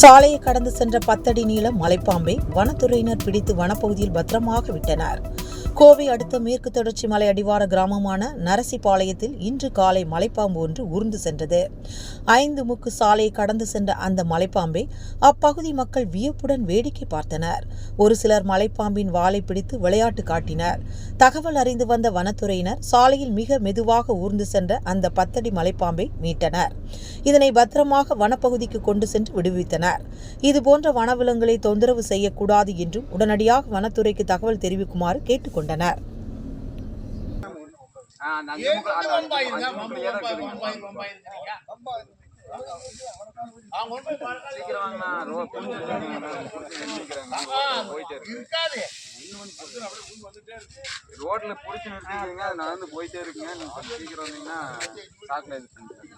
சாலையை கடந்து சென்ற பத்தடி நீள மலைப்பாம்பை வனத்துறையினர் பிடித்து வனப்பகுதியில் பத்திரமாக விட்டனர். கோவை அடுத்த மேற்கு தொடர்ச்சி மலை அடிவார கிராமமான நரசிபாளையத்தில் இன்று காலை மலைப்பாம்பு ஒன்று உருந்து சென்றது. ஐந்து முக்கு சாலையை கடந்து சென்ற அந்த மலைப்பாம்பை அப்பகுதி மக்கள் வியப்புடன் வேடிக்கை பார்த்தனர். ஒரு சிலர் மலைப்பாம்பின் வாலை பிடித்து விளையாட்டு காட்டினர். தகவல் அறிந்து வந்த வனத்துறையினர் சாலையில் மிக மெதுவாக ஊர்ந்து சென்ற அந்த பத்தடி மலைப்பாம்பை மீட்டனர். இதனை பத்திரமாக வனப்பகுதிக்கு கொண்டு சென்று விடுவித்தனர். இதுபோன்ற வனவிலங்குகளை தொந்தரவு செய்யக்கூடாது என்றும் உடனடியாக வனத்துறைக்கு தகவல் தெரிவிக்குமாறு கேட்டு ஆ, அந்த அஞ்சு முக்கு- அந்த அஞ்சு முக்கு- அஞ்சு முக்குலயே தான் இருக்குதுங்க. சீக்கிரம் வாங்கண்ணா, ரோ- புடிச்சு வச்சிருக்கீங்க. புடிச்சு நிறுத்திக்கிறாங்க. போயிட்டே இருக்கு. ரோட்ல புடிச்சு நிறுத்திக்கிறீங்க அது நடந்து போயிட்டே இருக்குங்க நீங்க சீக்கிரம் வந்தீங்கன்னா சாக்குல இது பண்ணிக்கிறேன்